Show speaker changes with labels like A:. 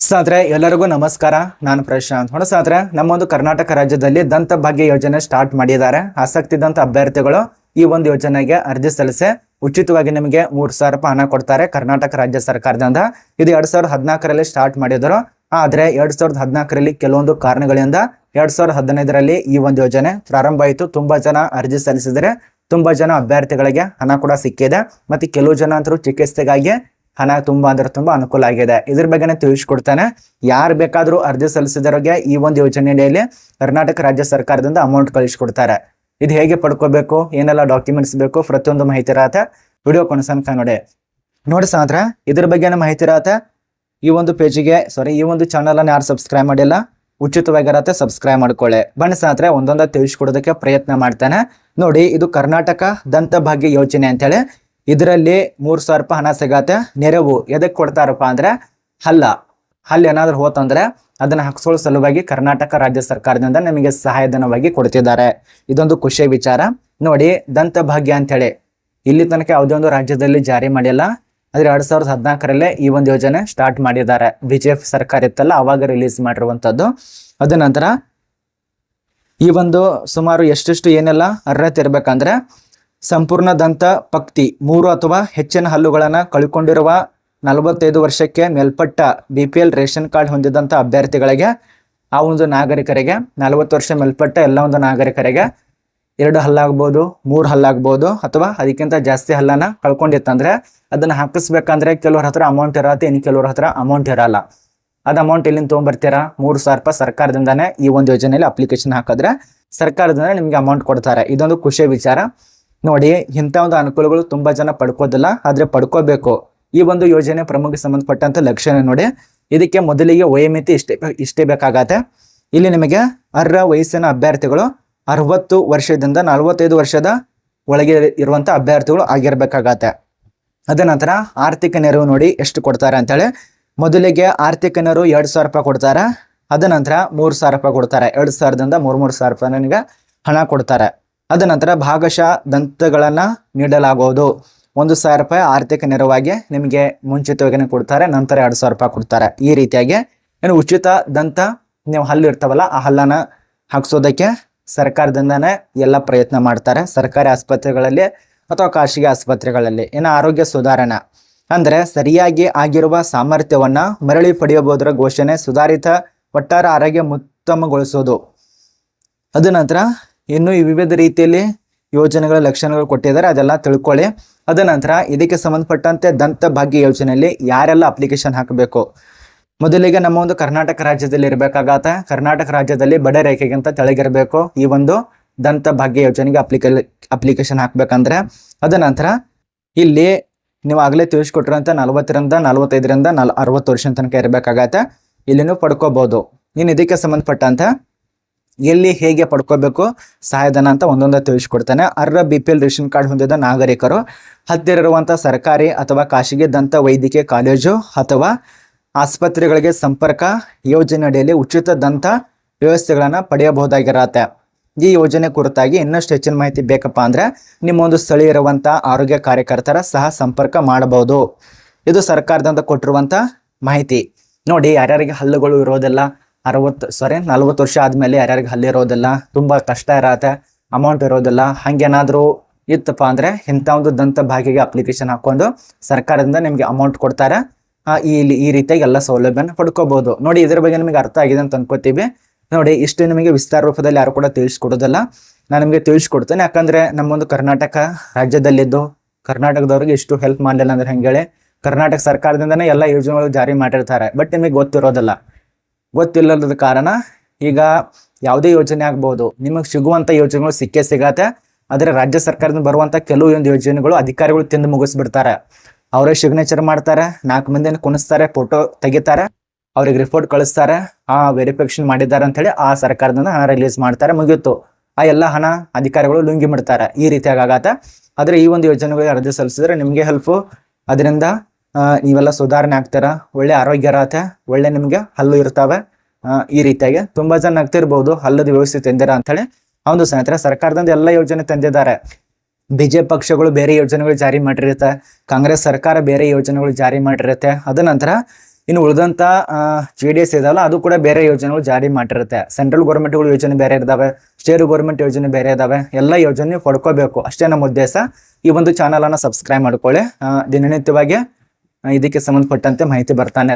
A: ಸಾದ್ರೆ, ಎಲ್ಲರಿಗೂ ನಮಸ್ಕಾರ. ನಾನು ಪ್ರಶಾಂತ್. ಹೊಣಸಾದ್ರೆ ನಮ್ಮೊಂದು ಕರ್ನಾಟಕ ರಾಜ್ಯದಲ್ಲಿ ದಂತ ಭಾಗ್ಯ ಯೋಜನೆ ಸ್ಟಾರ್ಟ್ ಮಾಡಿದ್ದಾರೆ. ಆಸಕ್ತಿ ದಂತ ಅಭ್ಯರ್ಥಿಗಳು ಈ ಒಂದು ಯೋಜನೆಗೆ ಅರ್ಜಿ ಸಲ್ಲಿಸಿ ಉಚಿತವಾಗಿ ನಿಮಗೆ ಮೂರ್ ಸಾವಿರ ರೂಪಾಯಿ ಹಣ ಕೊಡ್ತಾರೆ ಕರ್ನಾಟಕ ರಾಜ್ಯ ಸರ್ಕಾರದಿಂದ. ಇದು ಎರಡ್ ಸಾವಿರದ ಹದಿನಾಲ್ಕರಲ್ಲಿ ಸ್ಟಾರ್ಟ್ ಮಾಡಿದರು. ಆದ್ರೆ ಎರಡ್ ಸಾವಿರದ ಹದಿನಾಲ್ಕರಲ್ಲಿ ಕೆಲವೊಂದು ಕಾರಣಗಳಿಂದ ಎರಡ್ ಸಾವಿರದ ಹದಿನೈದರಲ್ಲಿ ಈ ಒಂದು ಯೋಜನೆ ಪ್ರಾರಂಭ ಆಯಿತು. ತುಂಬಾ ಜನ ಅರ್ಜಿ ಸಲ್ಲಿಸಿದರೆ ತುಂಬಾ ಜನ ಅಭ್ಯರ್ಥಿಗಳಿಗೆ ಹಣ ಕೂಡ ಸಿಕ್ಕಿದೆ. ಮತ್ತೆ ಕೆಲವು ಜನ ಅಂತರೂ ಚಿಕಿತ್ಸೆಗಾಗಿ ಹಣ ತುಂಬಾ ಅಂದ್ರೆ ತುಂಬಾ ಅನುಕೂಲ ಆಗಿದೆ. ಇದ್ರ ಬಗ್ಗೆನೇ ತಿಳಿಸ್ಕೊಡ್ತಾನೆ. ಯಾರು ಬೇಕಾದ್ರೂ ಅರ್ಜಿ ಸಲ್ಲಿಸಿದವರಿಗೆ ಈ ಒಂದು ಯೋಜನೆಯಲ್ಲಿ ಕರ್ನಾಟಕ ರಾಜ್ಯ ಸರ್ಕಾರದಿಂದ ಅಮೌಂಟ್ ಕಳಿಸ್ಕೊಡ್ತಾರೆ. ಇದು ಹೇಗೆ ಪಡ್ಕೋಬೇಕು? ಏನೆಲ್ಲ ಡಾಕ್ಯುಮೆಂಟ್ಸ್ ಬೇಕು? ಪ್ರತಿಯೊಂದು ಮಾಹಿತಿ ಇರತ್ತೆ. ವಿಡಿಯೋ ಕೊನಸನ್ಕ ನೋಡಿ. ನೋಡಿ ಸಾತ್ರ ಇದ್ರ ಬಗ್ಗೆ ಮಾಹಿತಿ ಇರತ್ತೆ. ಈ ಒಂದು ಪೇಜಿಗೆ ಸಾರಿ ಈ ಒಂದು ಚಾನಲ್ ಅನ್ನು ಯಾರು ಸಬ್ಸ್ಕ್ರೈಬ್ ಮಾಡಿಲ್ಲ ಉಚಿತವಾಗಿರತ್ತೆ ಸಬ್ಸ್ಕ್ರೈಬ್ ಮಾಡ್ಕೊಳ್ಳಿ. ಬನ್ನಿ ಸಾತ್ರ ಒಂದೊಂದ ತಿಳಿಸ್ಕೊಡೋದಕ್ಕೆ ಪ್ರಯತ್ನ ಮಾಡ್ತಾನೆ. ನೋಡಿ, ಇದು ಕರ್ನಾಟಕ ದಂತ ಭಾಗ್ಯ ಯೋಜನೆ ಅಂತೇಳಿ ಇದರಲ್ಲಿ ಮೂರ್ ಸಾವಿರ ರೂಪಾಯಿ ಹಣ ಸಿಗತ್ತೆ, ನೆರವು ಎದಕ್ ಕೊಡ್ತಾರಪ್ಪ ಅಂದ್ರೆ ಹಲ್ಲ. ಹಲ್ಲ ಏನಾದ್ರು ಹೋತಂದ್ರೆ ಅದನ್ನ ಹಕ್ಸೋಳ ಸಲುವಾಗಿ ಕರ್ನಾಟಕ ರಾಜ್ಯ ಸರ್ಕಾರದಿಂದ ನಮಗೆ ಸಹಾಯಧನವಾಗಿ ಕೊಡ್ತಿದ್ದಾರೆ. ಇದೊಂದು ಖುಷಿಯ ವಿಚಾರ. ನೋಡಿ, ದಂತ ಭಾಗ್ಯ ಅಂತೇಳಿ ಇಲ್ಲಿ ತನಕ ಯಾವುದೇ ಒಂದು ರಾಜ್ಯದಲ್ಲಿ ಜಾರಿ ಮಾಡಿಲ್ಲ. ಆದ್ರೆ ಎರಡ್ ಸಾವಿರದ ಹದಿನಾಲ್ಕರಲ್ಲೇ ಈ ಒಂದು ಯೋಜನೆ ಸ್ಟಾರ್ಟ್ ಮಾಡಿದ್ದಾರೆ. ಬಿಜೆಪಿ ಸರ್ಕಾರ ಇತ್ತಲ್ಲ, ಅವಾಗ ರಿಲೀಸ್ ಮಾಡಿರುವಂತದ್ದು ಅದ ನಂತರ ಈ ಒಂದು ಸುಮಾರು ಎಷ್ಟೆಷ್ಟು ಏನೆಲ್ಲ ಅರ್ಹತೆ ಇರ್ಬೇಕಂದ್ರೆ ಸಂಪೂರ್ಣ ದಂತ, ಪಕ್ತಿ ಮೂರು ಅಥವಾ ಹೆಚ್ಚಿನ ಹಲ್ಲುಗಳನ್ನು ಕಳ್ಕೊಂಡಿರುವ ನಲವತ್ತೈದು ವರ್ಷಕ್ಕೆ ಮೇಲ್ಪಟ್ಟ B P L ration card ಹೊಂದಿದಂಥ ಅಭ್ಯರ್ಥಿಗಳಿಗೆ, ಆ ಒಂದು ನಾಗರಿಕರಿಗೆ, ನಲವತ್ತು ವರ್ಷ ಮೇಲ್ಪಟ್ಟ ಎಲ್ಲ ಒಂದು ನಾಗರಿಕರಿಗೆ ಎರಡು ಹಲ್ಲಾಗ್ಬೋದು, ಮೂರು ಹಲ್ಲಾಗ್ಬೋದು ಅಥವಾ ಅದಕ್ಕಿಂತ ಜಾಸ್ತಿ ಹಲ್ಲನ ಕಳ್ಕೊಂಡಿತ್ತಂದ್ರೆ ಅದನ್ನ ಹಾಕಿಸ್ಬೇಕಂದ್ರೆ ಕೆಲವ್ರ ಹತ್ರ ಅಮೌಂಟ್ ಇರತ್ತೆ, ಇನ್ನು ಕೆಲವ್ರ ಹತ್ರ ಅಮೌಂಟ್ ಇರಲ್ಲ. ಅದು ಅಮೌಂಟ್ ಎಲ್ಲಿಂದ ತೊಗೊಂಡ್ಬರ್ತೀರಾ ಮೂರು ಸಾವಿರ ರೂಪಾಯಿ ಸರ್ಕಾರದಿಂದಾನೇ ಈ ಒಂದು ಯೋಜನೆಯಲ್ಲಿ ಅಪ್ಲಿಕೇಶನ್ ಹಾಕಿದ್ರೆ ಸರ್ಕಾರದಿಂದ ನಿಮಗೆ ಅಮೌಂಟ್ ಕೊಡ್ತಾರೆ. ಇದೊಂದು ಖುಷಿಯ ವಿಚಾರ. ನೋಡಿ, ಇಂಥ ಒಂದು ಅನುಕೂಲಗಳು ತುಂಬಾ ಜನ ಪಡ್ಕೋದಿಲ್ಲ, ಆದ್ರೆ ಪಡ್ಕೋಬೇಕು. ಈ ಒಂದು ಯೋಜನೆ ಪ್ರಮುಖ ಸಂಬಂಧಪಟ್ಟಂತ ಲಕ್ಷಣ ನೋಡಿ, ಇದಕ್ಕೆ ಮೊದಲಿಗೆ ವಯೋಮಿತಿ ಇಷ್ಟೇ ಇಷ್ಟೇ ಬೇಕಾಗತ್ತೆ. ಇಲ್ಲಿ ನಿಮಗೆ ಅರ್ಹ ವಯಸ್ಸಿನ ಅಭ್ಯರ್ಥಿಗಳು ಅರವತ್ತು ವರ್ಷದಿಂದ ನಲವತ್ತೈದು ವರ್ಷದ ಒಳಗೆ ಇರುವಂಥ ಅಭ್ಯರ್ಥಿಗಳು ಆಗಿರಬೇಕಾಗತ್ತೆ. ಅದ ನಂತರ ಆರ್ಥಿಕ ನೆರವು ನೋಡಿ ಎಷ್ಟು ಕೊಡ್ತಾರೆ ಅಂತೇಳಿ ಮೊದಲಿಗೆ ಆರ್ಥಿಕ ನೆರವು ಎರಡು ಸಾವಿರ ರೂಪಾಯಿ ಕೊಡ್ತಾರೆ, ಅದ ನಂತರ ಮೂರು ಸಾವಿರ ರೂಪಾಯಿ ಕೊಡ್ತಾರೆ. ಎರಡು ಸಾವಿರದಿಂದ ಮೂರು ಮೂರು ಸಾವಿರ ರೂಪಾಯಿ ನಿಮಗೆ ಹಣ ಕೊಡ್ತಾರೆ. ಅದ ನಂತರ ಭಾಗಶಃ ದಂತಗಳನ್ನು ನೀಡಲಾಗುವುದು. ಒಂದು ಸಾವಿರ ರೂಪಾಯಿ ಆರ್ಥಿಕ ನೆರವಾಗಿ ನಿಮಗೆ ಮುಂಚಿತವಾಗಿ ಕೊಡ್ತಾರೆ, ನಂತರ ಎರಡು ಸಾವಿರ ರೂಪಾಯಿ ಕೊಡ್ತಾರೆ. ಈ ರೀತಿಯಾಗಿ ಏನು ಉಚಿತ ದಂತ ನೀವು ಹಲ್ಲು ಇರ್ತಾವಲ್ಲ, ಆ ಹಲ್ಲನ್ನ ಹಾಕ್ಸೋದಕ್ಕೆ ಸರ್ಕಾರದಿಂದನೇ ಎಲ್ಲ ಪ್ರಯತ್ನ ಮಾಡ್ತಾರೆ. ಸರ್ಕಾರಿ ಆಸ್ಪತ್ರೆಗಳಲ್ಲಿ ಅಥವಾ ಖಾಸಗಿ ಆಸ್ಪತ್ರೆಗಳಲ್ಲಿ. ಏನು ಆರೋಗ್ಯ ಸುಧಾರಣಾ. ಅಂದರೆ ಸರಿಯಾಗಿ ಆಗಿರುವ ಸಾಮರ್ಥ್ಯವನ್ನು ಮರಳಿ ಪಡೆಯಬಹುದರ ಘೋಷಣೆ ಸುಧಾರಿತ, ಒಟ್ಟಾರೆ ಆರೋಗ್ಯ ಉತ್ತಮಗೊಳಿಸೋದು. ಅದ ನಂತರ ಇನ್ನು ಈ ವಿವಿಧ ರೀತಿಯಲ್ಲಿ ಯೋಜನೆಗಳ ಲಕ್ಷಣಗಳು ಕೊಟ್ಟಿದ್ದಾರೆ, ಅದೆಲ್ಲ ತಿಳ್ಕೊಳ್ಳಿ. ಅದ ನಂತರ ಇದಕ್ಕೆ ಸಂಬಂಧಪಟ್ಟಂತೆ ದಂತ ಭಾಗ್ಯ ಯೋಜನೆಯಲ್ಲಿ ಯಾರೆಲ್ಲ ಅಪ್ಲಿಕೇಶನ್ ಹಾಕಬೇಕು? ಮೊದಲಿಗೆ ನಮ್ಮ ಒಂದು ಕರ್ನಾಟಕ ರಾಜ್ಯದಲ್ಲಿ ಇರಬೇಕಾಗತ್ತೆ. ಕರ್ನಾಟಕ ರಾಜ್ಯದಲ್ಲಿ ಬಡ ರೇಖೆಗಿಂತ ತೆಳಗಿರಬೇಕು. ಈ ಒಂದು ದಂತ ಭಾಗ್ಯ ಯೋಜನೆಗೆ ಅಪ್ಲಿಕೇ ಅಪ್ಲಿಕೇಶನ್ ಹಾಕ್ಬೇಕಂದ್ರೆ. ಅದ ನಂತರ ಇಲ್ಲಿ ನೀವು ಆಗಲೇ ತಿಳಿಸ್ಕೊಟ್ರಂತ ನಲವತ್ತರಿಂದ ನಲವತ್ತೈದರಿಂದ ನಲ್, ಅರವತ್ತು ವರ್ಷ ತನಕ ಇರಬೇಕಾಗತ್ತೆ. ಇಲ್ಲಿನೂ ಪಡ್ಕೋಬಹುದು ಇನ್ನು ಇದಕ್ಕೆ ಸಂಬಂಧಪಟ್ಟಂತ ಎಲ್ಲಿ ಹೇಗೆ ಪಡ್ಕೋಬೇಕು ಸಹಾಯಧನ ಅಂತ ಒಂದೊಂದು ತಿಳಿಸ್ಕೊಡ್ತಾನೆ. ಅರ್ಹ B P L ration card ಹೊಂದಿದ ನಾಗರಿಕರು ಹತ್ತಿರ ಇರುವಂಥ ಸರ್ಕಾರಿ ಅಥವಾ ಖಾಸಗಿ ದಂತ ವೈದ್ಯಕೀಯ ಕಾಲೇಜು ಅಥವಾ ಆಸ್ಪತ್ರೆಗಳಿಗೆ ಸಂಪರ್ಕ ಯೋಜನೆ ಅಡಿಯಲ್ಲಿ ಉಚಿತ ದಂತ ವ್ಯವಸ್ಥೆಗಳನ್ನು ಪಡೆಯಬಹುದಾಗಿರತ್ತೆ. ಈ ಯೋಜನೆ ಕುರಿತಾಗಿ ಇನ್ನಷ್ಟು ಹೆಚ್ಚಿನ ಮಾಹಿತಿ ಬೇಕಪ್ಪ ಅಂದ್ರೆ ನಿಮ್ಮ ಒಂದು ಸ್ಥಳೀಯ ಇರುವಂಥ ಆರೋಗ್ಯ ಕಾರ್ಯಕರ್ತರ ಸಹ ಸಂಪರ್ಕ ಮಾಡಬಹುದು. ಇದು ಸರ್ಕಾರದಿಂದ ಕೊಟ್ಟಿರುವಂಥ ಮಾಹಿತಿ. ನೋಡಿ ಯಾರ್ಯಾರಿಗೆ ಹಲ್ಲುಗಳು ಇರೋದಿಲ್ಲ ಅರವತ್ತು ಸಾರಿ ನಲ್ವತ್ತು ವರ್ಷ ಆದ್ಮೇಲೆ ಯಾರ್ಯಾರಿಗೆ ಹಲ್ಲು ಇರೋದಿಲ್ಲ, ತುಂಬಾ ಕಷ್ಟ ಇರತ್ತೆ ಅಮೌಂಟ್ ಇರೋದಿಲ್ಲ, ಹಾಗೇನಾದರೂ ಇತ್ತಪ್ಪ ಅಂದ್ರೆ ಇಂಥ ಒಂದು ದಂತ ಭಾಗ್ಯಗೆ ಅಪ್ಲಿಕೇಶನ್ ಹಾಕೊಂಡು ಸರ್ಕಾರದಿಂದ ನಿಮ್ಗೆ ಅಮೌಂಟ್ ಕೊಡ್ತಾರೆ. ಈ ಈ ರೀತಿಯಾಗಿ ಎಲ್ಲ ಸೌಲಭ್ಯನ ಪಡ್ಕೋಬಹುದು ನೋಡಿ, ಇದ್ರ ಬಗ್ಗೆ ನಿಮಗೆ ಅರ್ಥ ಆಗಿದೆ ಅಂತ ಅನ್ಕೋತೀವಿ. ನೋಡಿ, ಇಷ್ಟು ನಿಮಗೆ ವಿಸ್ತಾರ ರೂಪದಲ್ಲಿ ಯಾರು ಕೂಡ ತಿಳಿಸ್ಕೊಡೋದಿಲ್ಲ. ನಾನು ನಿಮಗೆ ತಿಳಿಸ್ಕೊಡ್ತೇನೆ, ಯಾಕಂದ್ರೆ ನಮ್ಮೊಂದು ಕರ್ನಾಟಕ ರಾಜ್ಯದಲ್ಲಿದ್ದು, ಕರ್ನಾಟಕದವ್ರಿಗೆ ಇಷ್ಟು ಹೆಲ್ಪ್ ಮಾಡಲಿಲ್ಲ ಅಂದ್ರೆ ಹೆಂಗೇಳಿ ಕರ್ನಾಟಕ ಸರ್ಕಾರದಿಂದನೇ ಎಲ್ಲ ಯೋಜನೆಗಳು ಜಾರಿ ಮಾಡಿರ್ತಾರೆ ಬಟ್ ನಿಮಗೆ ಗೊತ್ತಿರೋದಿಲ್ಲ. ಗೊತ್ತಿಲ್ಲದ ಕಾರಣ ಈಗ ಯಾವುದೇ ಯೋಜನೆ ಆಗ್ಬೋದು. ನಿಮಗೆ ಸಿಗುವಂಥ ಯೋಜನೆಗಳು ಸಿಕ್ಕೇ ಸಿಗತ್ತೆ. ಆದರೆ ರಾಜ್ಯ ಸರ್ಕಾರದಿಂದ ಬರುವಂತ ಕೆಲವೊಂದು ಯೋಜನೆಗಳು ಅಧಿಕಾರಿಗಳು ತಿಂದು ಮುಗಿಸ್ಬಿಡ್ತಾರೆ. ಅವರೇ ಸಿಗ್ನೇಚರ್ ಮಾಡ್ತಾರೆ, ನಾಲ್ಕು ಮಂದಿನ ಕುಣಿಸ್ತಾರೆ ಫೋಟೋ ತೆಗಿತಾರೆ, ಅವ್ರಿಗೆ ರಿಪೋರ್ಟ್ ಕಳಿಸ್ತಾರೆ, ಆ ವೆರಿಫಿಕೇಶನ್ ಮಾಡಿದ್ದಾರೆ ಅಂತೇಳಿ ಆ ಸರ್ಕಾರದಿಂದ ಹಣ ರಿಲೀಸ್ ಮಾಡ್ತಾರೆ ಮುಗಿಯಿತು ಆ ಎಲ್ಲ ಹಣ ಅಧಿಕಾರಿಗಳು ಲುಂಗಿ ಮಾಡ್ತಾರೆ ಈ ರೀತಿಯಾಗಿ ಆದರೆ ಈ ಒಂದು ಯೋಜನೆಗಳಿಗೆ ಅರ್ಜಿ ಸಲ್ಲಿಸಿದ್ರೆ ನಿಮಗೆ ಹೆಲ್ಪು ಅದರಿಂದ ನೀವೆಲ್ಲ ಸುಧಾರಣೆ ಆಗ್ತಾರ? ಒಳ್ಳೆ ಆರೋಗ್ಯ ಇರತ್ತೆ ಒಳ್ಳೆ ನಿಮ್ಗೆ ಹಲ್ಲು ಇರ್ತಾವೆ ಈ ರೀತಿಯಾಗಿ. ತುಂಬಾ ಜನ ಆಗ್ತಿರ್ಬಹುದು ಹಲ್ಲದ ವ್ಯವಸ್ಥೆ ತಂದಿರ ಅಂತ ಹೇಳಿ ಹೌದು ಸ್ನೇಹಿತರೆ, ಸರ್ಕಾರದಿಂದ ಎಲ್ಲ ಯೋಜನೆ ತಂದಿದ್ದಾರೆ. ಬಿಜೆಪಿ ಪಕ್ಷಗಳು ಬೇರೆ ಯೋಜನೆಗಳು ಜಾರಿ ಮಾಡಿರುತ್ತೆ. ಕಾಂಗ್ರೆಸ್ ಸರ್ಕಾರ ಬೇರೆ ಯೋಜನೆಗಳು ಜಾರಿ ಮಾಡಿರುತ್ತೆ. ಅದ ನಂತರ ಇನ್ನು ಉಳಿದಂತ ಜೆ ಡಿ ಎಸ್ ಇದಾವಲ್ಲ ಅದು ಕೂಡ ಬೇರೆ ಯೋಜನೆಗಳು ಜಾರಿ ಮಾಡಿರುತ್ತೆ. ಸೆಂಟ್ರಲ್ ಗೌರ್ಮೆಂಟ್ಗಳು ಯೋಜನೆ ಬೇರೆ ಇದಾವೆ ಸ್ಟೇಟ್ ಗೌರ್ಮೆಂಟ್ ಯೋಜನೆ ಬೇರೆ ಇದಾವೆ ಎಲ್ಲ ಯೋಜನೆ ಪಡ್ಕೋಬೇಕು. ಅಷ್ಟೇ ನಮ್ಮ ಉದ್ದೇಶ. ಈ ಒಂದು ಚಾನಲನ್ನು ಸಬ್ಸ್ಕ್ರೈಬ್ ಮಾಡ್ಕೊಳ್ಳಿ. ದಿನನಿತ್ಯವಾಗಿ ಇದಕ್ಕೆ ಸಂಬಂಧಪಟ್ಟಂತೆ ಮಾಹಿತಿ ಬರ್ತಾನೆ